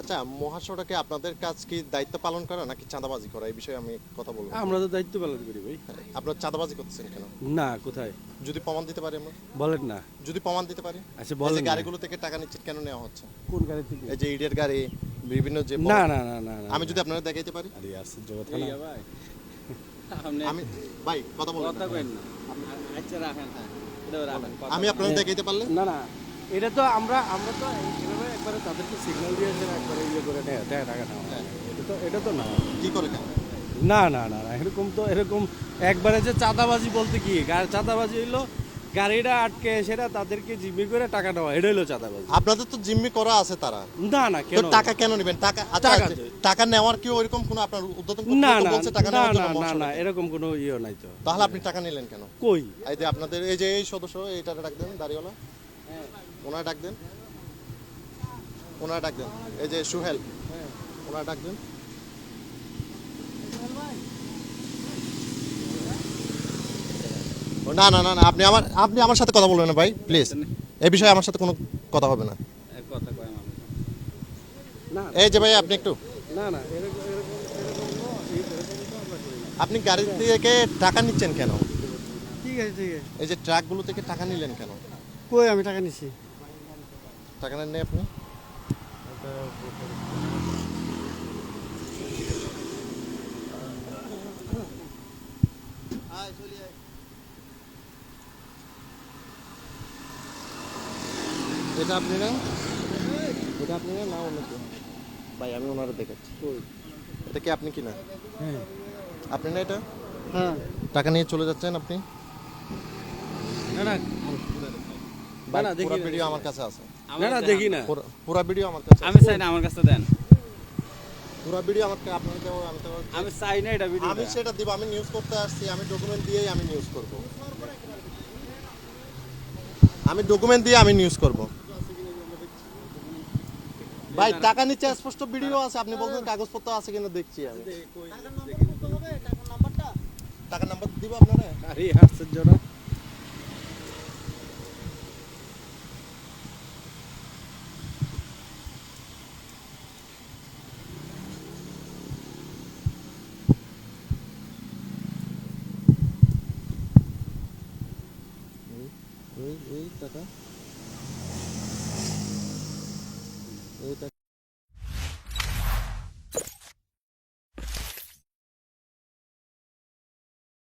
আচ্ছা মহাসড়কে আপনাদের কাজ কি দায়িত্ব পালন করা নাকি চাঁদাবাজি করা? এই বিষয়ে আমি কথা বলব। আমরা তো দায়িত্ব পালন করি ভাই। আপনার চাঁদাবাজি করতেছেন কেন? না কোথায়? যদি প্রমাণ দিতে পারি আমরা? বলেন না। যদি প্রমাণ দিতে পারি? আচ্ছা বলেন গাড়িগুলো থেকে টাকা নিচ্ছে কেন নেওয়া হচ্ছে? কোন গাড়ি থেকে? এই যে ইডিয়ার গাড়ি বিভিন্ন যে না না না না না আমি যদি আপনারা দেখাইতে পারি? আরে আশ্চর্য কথা না। আমি ভাই কথা বলুন। না। আচ্ছা রাখেন হ্যাঁ। আমি আপনারা দেখাইতে পারলে? না না এটা তো আমরা আমরা তো একবারে তাদেরকে সিগন্যাল দিয়েছে একবারে ইয়ে করে নেয় দেয় টাকা নেওয়া এটা তো এটা তো না। কি করে কেন? না না না না এরকম তো এরকম একবারে যে চাঁদাবাজি বলতে কি? চাঁদাবাজি হইল গাড়িটা আটকে সেটা তাদেরকে জিম্মি করে টাকা নেওয়া এটা হইল চাঁদাবাজি। আপনাদের তো জিম্মি করা আছে তারা। না না কেন? টাকা কেন নেবেন? টাকা আচ্ছা টাকা টাকা নেওয়ার কি ওইরকম কোনো আপনার উদ্বোধন না না না না না না এরকম কোনো ইয়ে নাই তো। তাহলে আপনি টাকা নিলেন কেন? কই? এই যে আপনাদের এই যে এই সদস্য এইটা ডাক দেন দাড়িওয়ালা। ওনার ডাক দেন। ওনার ডাক দেন। এই যে সুহেল ওনার ডাক দেন। না না না না আপনি আমার আপনি আমার সাথে কথা বলবেন না ভাই প্লিজ এই বিষয়ে আমার সাথে কোনো কথা হবে না। না এই যে ভাই আপনি একটু। না না। আপনি গাড়ি থেকে টাকা নিচ্ছেন কেন? ঠিক আছে ঠিক আছে। এই যে ট্রাকগুলো থেকে টাকা নিলেন কেন? কই আমি টাকা নিছি? টাকা নেন আপনি? এটা আপনি না এটা আপনি না না অন্য কেউ ভাই আমি ওনারা দেখাচ্ছি এটা কি আপনি কি না হ্যাঁ আপনি না এটা হ্যাঁ টাকা নিয়ে চলে যাচ্ছেন আপনি না না ভাই, না, দেখি পুরা না, ভিডিও আমার কাছে আছে না না দেখি না। পুরা- ভিডিও আমার কাছে আমি চাই না আমার কাছে দেন। পুরা ভিডিও আমার কাছে আপনাকে দেবো, আমি তো আমি চাই না এটা ভিডিও আমি সেটা দিব আমি নিউজ করতে আসছি আমি ডকুমেন্ট দিয়েই আমি নিউজ করব। আমি ডকুমেন্ট দিয়ে আমি নিউজ করব। ভাই টাকা নিচে স্পষ্ট ভিডিও আছে আপনি বলছেন কাগজপত্র আছে কিনা দেখছি আমি। টাকা নাম্বার দিব আপনারা। আরে আশ্চর্য না এই এই টাকা। এই টাকা।